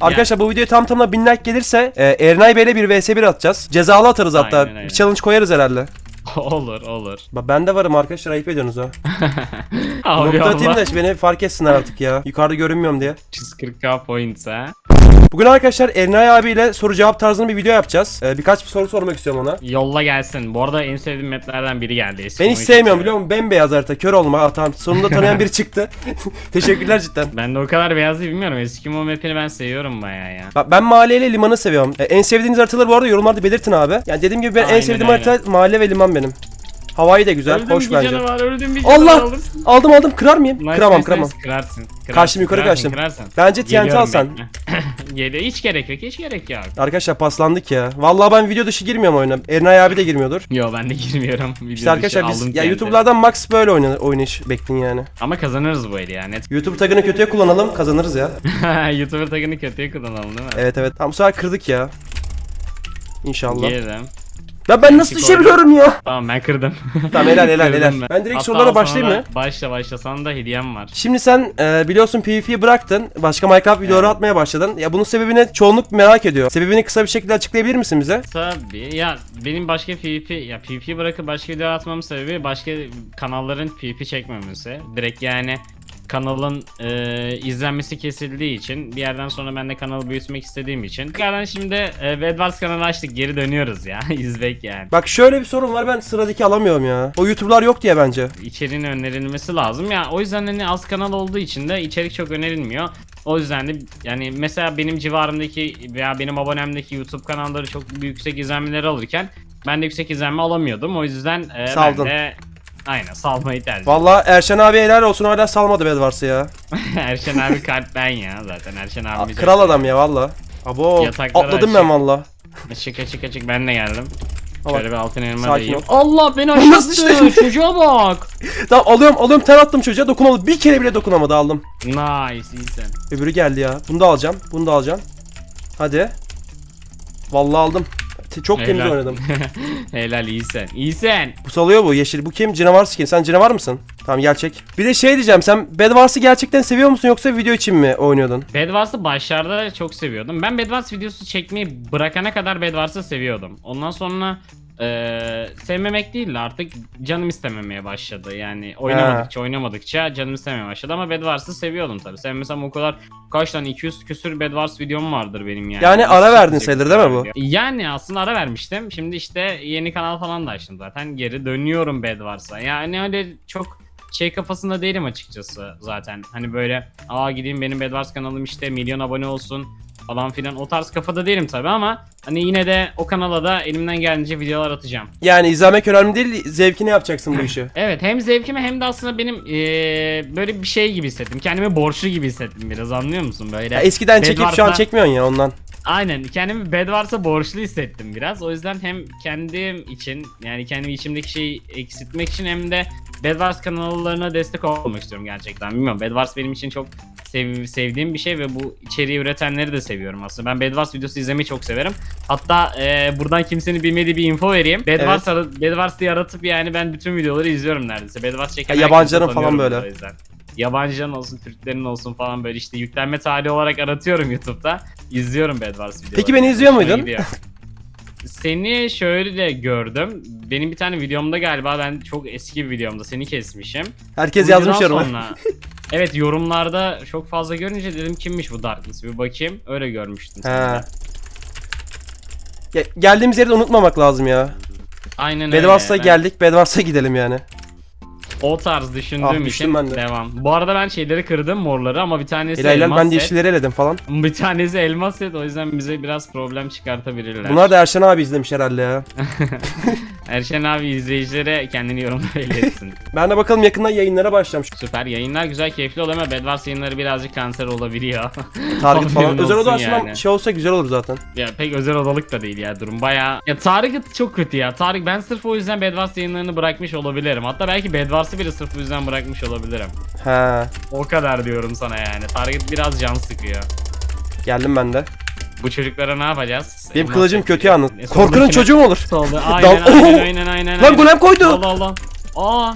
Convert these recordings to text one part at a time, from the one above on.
Arkadaşlar bu videoya tam tamına 1000 like gelirse e, Ernay Bey'le bir vs 1 atacağız. Cezalı atarız hatta. Aynen öyle. Bir challenge koyarız herhalde. olur olur. Bak ben de varım arkadaşlar ayıp ediyorsunuz ha. Abi Nokta atayım Allah. da beni fark etsinler artık ya. Yukarıda görünmüyorum diye. 140k points ha. Bugün arkadaşlar Ernay abiyle soru cevap tarzında bir video yapacağız. E, birkaç bir soru sormak istiyorum ona. Yolla gelsin. Bu arada en sevdiğim maplerden biri geldi. Ben Eskimo'yu hiç sevmiyorum biliyor musun? Bembeyaz harita. Kör olma. Ha, tamam. Sonunda tanıyan biri çıktı. Teşekkürler cidden. Ben de o kadar beyaz değil bilmiyorum. Eskimo mapini ben seviyorum baya ya. Bak ben mahalleyle limanı seviyorum. E, en sevdiğiniz haritaları bu arada yorumlarda belirtin abi. Yani dediğim gibi ben en Aynen sevdiğim öyle. harita mahalle ve liman benim. Havayı da güzel, öldüm hoş bir bence. canavar, öldüm bir Allah! alırsın. Aldım aldım kırar mıyım? Nice, kıramam nice, kıramam. nice. Kırarsın. kırarsın, Kaçtım, yukarı kırarsın, kaçtım. Kırarsın. Bence TNT Geliyorum alsan. Geliyor. Hiç gerek yok. Hiç gerek yok. Arkadaşlar paslandık ya. Vallahi ben video dışı girmiyorum oyuna. Ernay abi de girmiyordur. Yo ben de girmiyorum. Video İşte arkadaşlar biz ya. YouTube'lardan max böyle oyna, oynayış bekleyin yani. Ama kazanırız bu eli ya net. YouTube tagını kötüye kullanalım kazanırız ya. YouTuber tagını kötüye kullanalım değil mi? Evet evet. Tamam bu sefer kırdık ya. İnşallah. Girelim. Ya ben nasıl Eksik düşebiliyorum ya? Tamam ben kırdım. Tamam helal helal Kırdım helal. ben. Ben direkt Hatta sorulara başlayayım mı? Başla başla sana da hediyem var. Şimdi sen e, biliyorsun PvP'yi bıraktın. Başka Minecraft videoları atmaya başladın. Ya bunun sebebini çoğunluk merak ediyor. Sebebini kısa bir şekilde açıklayabilir misin bize? Tabii ya benim başka PvP ya PvP bırakıp başka video atmamın sebebi başka kanalların PvP çekmemesi. Direkt yani kanalın e, izlenmesi kesildiği için bir yerden sonra ben de kanalı büyütmek istediğim için. Tekrardan şimdi e, Bedwars kanalı açtık geri dönüyoruz ya izbek yani. Bak şöyle bir sorun var ben sıradaki alamıyorum ya. O YouTube'lar yok diye bence. içeriğin önerilmesi lazım. Ya o yüzden hani az kanal olduğu için de içerik çok önerilmiyor. O yüzden de yani mesela benim civarımdaki veya benim abonemdeki YouTube kanalları çok yüksek izlenmeleri alırken ben de yüksek izlenme alamıyordum. O yüzden e, Saldın. ben de aynen salmayı tercih. Vallahi Erşen abi helal olsun hala salmadı Bedwars'ı ya. Erşen abi kalp ben ya zaten Erşen A- abi. Kral adam ya valla. Abo Yatakları atladım açık. ben valla. Açık açık açık ben de geldim. Ama- Şöyle bir altın elma Sakin dayayım. ol. Allah beni Nasıl aşağı attı. Çocuğa bak. Tamam alıyorum alıyorum ter attım çocuğa dokunamadı. Bir kere bile dokunamadı aldım. Nice iyisin. Öbürü geldi ya. Bunu da alacağım. Bunu da alacağım. Hadi. Vallahi aldım. Çok temiz Helal. oynadım. Helal iyisin. İyisin. Bu salıyor bu yeşil. Bu kim? Canavar skin. Sen canavar mısın? Tamam gel çek. Bir de şey diyeceğim. Sen Bedwars'ı gerçekten seviyor musun yoksa video için mi oynuyordun? Bedwars'ı başlarda çok seviyordum. Ben Bedwars videosu çekmeyi bırakana kadar Bedwars'ı seviyordum. Ondan sonra eee, sevmemek değil de artık canım istememeye başladı. Yani oynamadıkça oynamadıkça canım istememeye başladı ama Bedwars'ı seviyordum tabii. Sevmesem o kadar kaç tane 200 küsür Bedwars videom vardır benim yani. Yani ara Nasıl verdin sayılır değil mi bu? Yani aslında ara vermiştim. Şimdi işte yeni kanal falan da açtım zaten. Geri dönüyorum Bedwars'a. Yani öyle çok şey kafasında değilim açıkçası zaten. Hani böyle aa gideyim benim Bedwars kanalım işte milyon abone olsun falan filan o tarz kafada değilim tabi ama hani yine de o kanala da elimden geldiğince videolar atacağım. Yani izlemek önemli değil. Zevkini yapacaksın bu işi. Evet hem zevkime hem de aslında benim eee, böyle bir şey gibi hissettim. Kendimi borçlu gibi hissettim biraz anlıyor musun böyle. Ya eskiden çekip şu an çekmiyorsun ya ondan. Aynen kendimi Bedwars'a borçlu hissettim biraz. O yüzden hem kendim için yani kendi içimdeki şeyi eksiltmek için hem de Bedwars kanallarına destek olmak istiyorum gerçekten. Bilmiyorum Bedwars benim için çok sev- sevdiğim bir şey ve bu içeriği üretenleri de seviyorum aslında. Ben Bedwars videosu izlemeyi çok severim. Hatta e, buradan kimsenin bilmediği bir info vereyim. Bedwars, ara- Bedwars diye aratıp yani ben bütün videoları izliyorum neredeyse. Bedwars çeken herkesi yabancıların falan böyle. o yüzden. Yabancıların olsun, Türklerin olsun falan böyle işte yüklenme tarihi olarak aratıyorum YouTube'da. İzliyorum Bedwars videoları. Peki beni izliyor Hoşuma muydun? gidiyor. Seni şöyle gördüm. Benim bir tane videomda galiba ben çok eski bir videomda seni kesmişim. Herkes yazmış videodan yoruma. sonra- evet yorumlarda çok fazla görünce dedim kimmiş bu Darkness bir bakayım. Öyle görmüştüm seni. De. Ge- geldiğimiz yeri de unutmamak lazım ya. Aynen öyle. Bedwars'a Ben geldik. Bedwars'a gidelim yani. O tarz düşündüğüm Ah, için düştüm ben de. devam. Bu arada ben şeyleri kırdım morları ama bir tanesi Helal helal elmas ben de set. yeşilleri eledim falan. Bir tanesi elmas set o yüzden bize biraz problem çıkartabilirler. Bunlar da Erşen abi izlemiş herhalde ya. Erşen abi izleyicilere kendini yorumda belli etsin. Ben de bakalım yakında yayınlara başlamış. Süper yayınlar güzel keyifli oluyor ama Bedwars yayınları birazcık kanser olabiliyor. Target falan. Özel oda açmam yani. şey olsa güzel olur zaten. ya pek özel odalık da değil ya durum baya. Ya Target çok kötü ya. Target ben sırf o yüzden Bedwars yayınlarını bırakmış olabilirim. Hatta belki Bedwars'ı bile sırf bu yüzden bırakmış olabilirim. He. O kadar diyorum sana yani. Target biraz can sıkıyor. Geldim ben de. Bu çocuklara ne yapacağız? Benim Elmas kılıcım kötü yalnız. E, Korkunun çocuğu mu olur? Solda aynen Dal- aynen Oo! aynen aynen. Lan aynen. golem koydu. Allah Allah. Aa.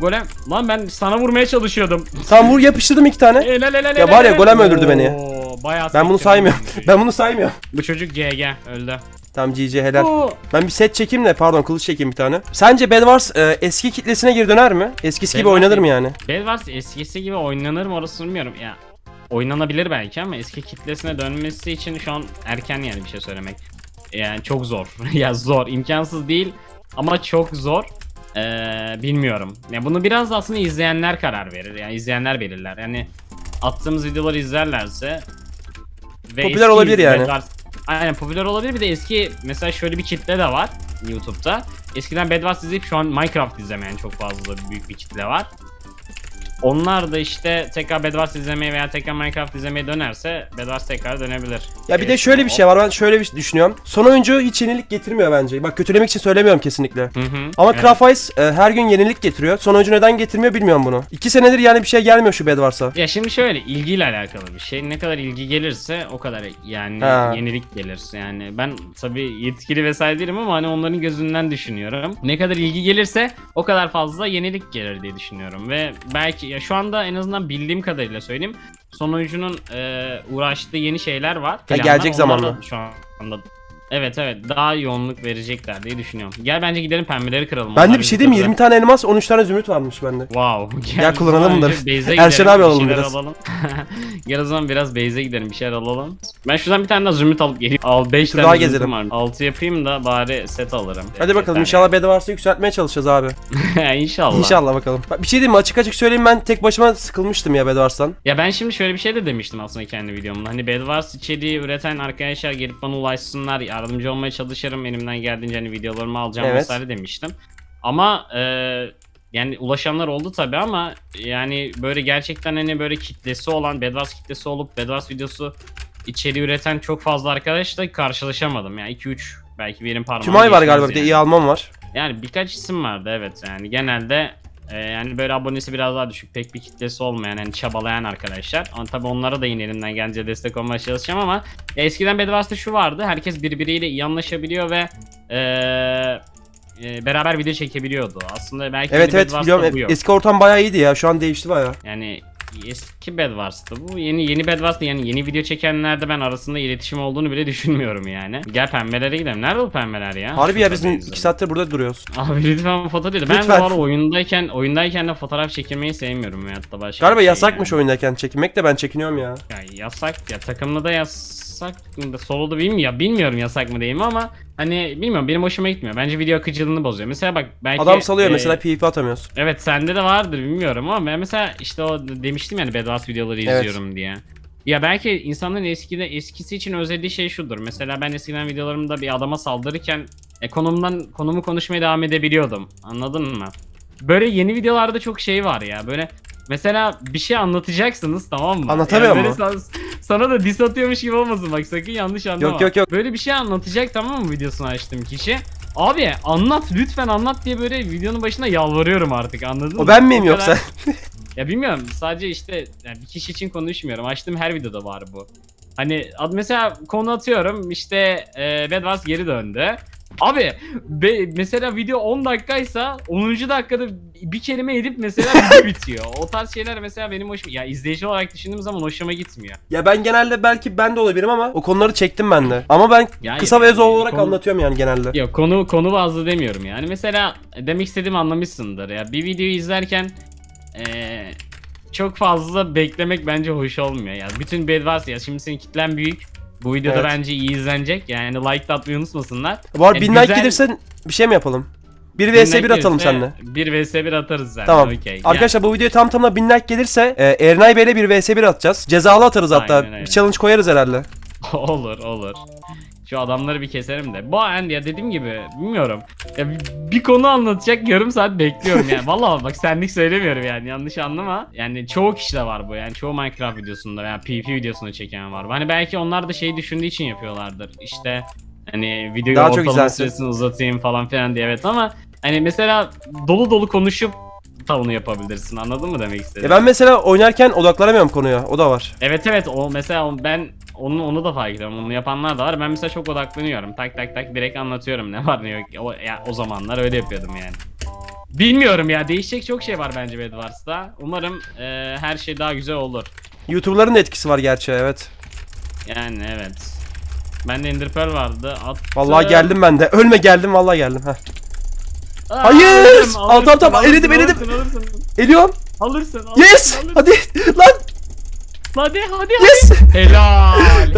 Golem. Lan ben sana vurmaya çalışıyordum. Tam vur yapıştırdım iki tane. Helal helal Ya helal, var ya, helal. golem öldürdü beni. Oo, bayağı Ben bunu saymıyorum. bu. Ben bunu saymıyorum. Bu çocuk GG öldü. Tamam GG helal. Oo. Ben bir set çekeyim de pardon kılıç çekeyim bir tane. Sence Bed Wars e, eski kitlesine geri döner mi? Eskisi gibi oynanır mı yani? Bed Wars eskisi gibi oynanır mı orasını bilmiyorum. Ya oynanabilir belki ama eski kitlesine dönmesi için şu an erken yani bir şey söylemek. Yani çok zor. ya zor, imkansız değil ama çok zor. Ee, bilmiyorum. Ya bunu biraz da aslında izleyenler karar verir. Yani izleyenler belirler. Yani attığımız videoları izlerlerse ve Popüler olabilir yani. Aynen popüler olabilir. Bir de eski mesela şöyle bir kitle de var YouTube'da. Eskiden Bed Wars izleyip şu an Minecraft izlemeyen çok fazla büyük bir kitle var. Onlar da işte tekrar Bed Wars izlemeye veya tekrar Minecraft izlemeye dönerse Bed Wars tekrar dönebilir. Ya bir de şöyle bir şey var ben şöyle bir şey düşünüyorum. Son oyuncu hiç yenilik getirmiyor bence. Bak kötülemek için söylemiyorum kesinlikle. Hı hı. Ama evet. Craft Ice e, her gün yenilik getiriyor. Son oyuncu neden getirmiyor bilmiyorum bunu. İki senedir yani bir şey gelmiyor şu Bed Wars'a. Ya şimdi şöyle ilgiyle alakalı bir şey. Ne kadar ilgi gelirse o kadar yani Ha. yenilik gelir. Yani ben tabii yetkili vesaire değilim ama hani onların gözünden düşünüyorum. Ne kadar ilgi gelirse o kadar fazla yenilik gelir diye düşünüyorum. Ve belki ya şu anda en azından bildiğim kadarıyla söyleyeyim. Son oyuncunun e, uğraştığı yeni şeyler var. Planlar. gelecek zamanla. Şu anda Evet evet daha yoğunluk verecekler diye düşünüyorum. Gel bence gidelim pembeleri kıralım. Bende bir şey diyeyim mi? kıracak. 20 tane elmas 13 tane zümrüt varmış bende. Wow. Gel kullanalım o zaman bunları. Erşen abi alalım biraz. Alalım. Gel o zaman biraz base'e gidelim bir şeyler alalım. Ben şuradan bir tane daha zümrüt alıp geleyim. Al 5 Tur tane daha gezelim. var. 6 yapayım da bari set alırım. Hadi bakalım inşallah Bed Wars'ı yükseltmeye çalışacağız abi. inşallah. İnşallah bakalım. Bak bir şey diyeyim mi? Açık açık söyleyeyim ben tek başıma sıkılmıştım ya Bed Wars'tan. Ya ben şimdi şöyle bir şey de demiştim aslında kendi videomda. Hani Bed Wars içeriği üreten arkadaşlar gelip bana ulaşsınlar. Yardımcı olmaya çalışırım. Elimden geldiğince hani videolarımı alacağım Evet. vesaire demiştim. Ama e, yani ulaşanlar oldu tabi ama yani böyle gerçekten hani böyle kitlesi olan Bed Wars kitlesi olup Bed Wars videosu içeriği üreten çok fazla arkadaşla karşılaşamadım. Yani 2-3 belki benim parmağım Tümay var galiba bir de yani. iyi almam var. Yani birkaç isim vardı evet yani genelde e, yani böyle abonesi biraz daha düşük pek bir kitlesi olmayan yani çabalayan arkadaşlar. Ama tabii onlara da yine elimden gelince destek olmaya çalışacağım ama eskiden Bed Wars'ta şu vardı herkes birbiriyle iyi anlaşabiliyor ve e, e, beraber video çekebiliyordu. Aslında belki Evet evet biliyorum. Eski ortam bayağı iyiydi ya. Şu an değişti bayağı. Yani eski Bed Wars'tı bu. Yeni yeni Bed yani yeni video çekenlerde ben arasında iletişim olduğunu bile düşünmüyorum yani. Gel pembelere gidelim. Nerede bu pembeler ya? Harbi ya biz benziyor. 2 saattir burada duruyoruz. Abi lütfen foto dedi. Ben bu oyundayken oyundayken de fotoğraf çekilmeyi sevmiyorum ya hatta başka Galiba şey yasakmış yani. oyundayken çekinmek de ben çekiniyorum ya. Ya yasak ya takımda da yasak mı da soloda bilmiyorum ya bilmiyorum yasak mı değil mi ama hani bilmiyorum benim hoşuma gitmiyor. Bence video akıcılığını bozuyor. Mesela bak belki Adam salıyor e, mesela PvP atamıyoruz. Evet sende de vardır bilmiyorum ama ben mesela işte o demiştim yani Bed Wars videoları Evet. izliyorum diye. Ya belki insanların eskide eskisi için özlediği şey şudur. Mesela ben eskiden videolarımda bir adama saldırırken e, konumdan konumu konuşmaya devam edebiliyordum. Anladın mı? Böyle yeni videolarda çok şey var ya. Böyle mesela bir şey anlatacaksınız tamam mı? Anlatamıyor mu? Sana, sana da diss atıyormuş gibi olmasın bak sakın yanlış anlama. Yok, yok, yok. Böyle bir şey anlatacak tamam mı videosunu açtığım kişi. Abi anlat lütfen anlat diye böyle videonun başına yalvarıyorum artık anladın mı? O ben miyim O yoksa? kadar- Ya bilmiyorum sadece işte yani bir kişi için konuşmuyorum. Açtığım her videoda var bu. Hani mesela konu atıyorum işte e, Bed Wars geri döndü. Abi be- mesela video 10 dakikaysa 10. dakikada bir kelime edip mesela video bitiyor. O tarz şeyler mesela benim hoşuma ya izleyici olarak düşündüğüm zaman hoşuma gitmiyor. ya ben genelde belki ben de olabilirim ama o konuları çektim ben de. Ama ben Yani- kısa ve öz olarak konu- anlatıyorum yani genelde. Yok konu konu bazlı demiyorum yani. Mesela demek istediğimi anlamışsındır ya. Bir videoyu izlerken eee, çok fazla beklemek bence hoş olmuyor ya. Bütün Bed Wars ya şimdi senin kitlen büyük. Bu videoda Evet. bence iyi izlenecek. Yani like atmayı unutmasınlar. Arada E, 1000 like güzel- gelirse bir şey mi yapalım? 1 vs 1 atalım seninle. 1 vs 1 atarız zaten. Tamam. okey. Arkadaşlar bu videoya tam tamına 1000 like gelirse e, Ernay Bey'le 1 vs 1 atacağız. Cezalı atarız hatta. Aynen öyle. Bir challenge koyarız herhalde. Yani- olur olur. Şu adamları bir keserim de. Bu an ya dediğim gibi bilmiyorum. Ya bir, bir konu anlatacak yarım saat bekliyorum yani. Vallahi bak senlik söylemiyorum yani yanlış anlama. Yani çoğu kişide var bu yani çoğu Minecraft videosunda veya PvP videosunda çeken var. Hani belki onlar da şey düşündüğü için yapıyorlardır. İşte hani videoyu Daha çok izlensin. süresini uzatayım falan filan diye evet ama hani mesela dolu dolu konuşup tavını yapabilirsin anladın mı demek istedim? Ya ben mesela oynarken odaklanamıyorum konuya. O da var. Evet evet o mesela ben onu onu da fark ediyorum. Onu yapanlar da var. Ben mesela çok odaklanıyorum. Tak tak tak direkt anlatıyorum ne var ne yok. O, ya, o zamanlar öyle yapıyordum yani. Bilmiyorum ya değişecek çok şey var bence Bed Wars'ta. Umarım e, her şey daha güzel olur. YouTuber'ların da etkisi var gerçi evet. Yani evet. Bende Ender Pearl vardı. Attım. Vallahi geldim ben de. Ölme geldim vallahi geldim. Heh. Aa, Hayır! alırsın, Al, tamam, tamam, eledim, eledim. Alırsın, alırsın. Eliyorum. Alırsın, alırsın. Yes! alırsın. Hadi lan Hadi, hadi, yes! hadi. Helal.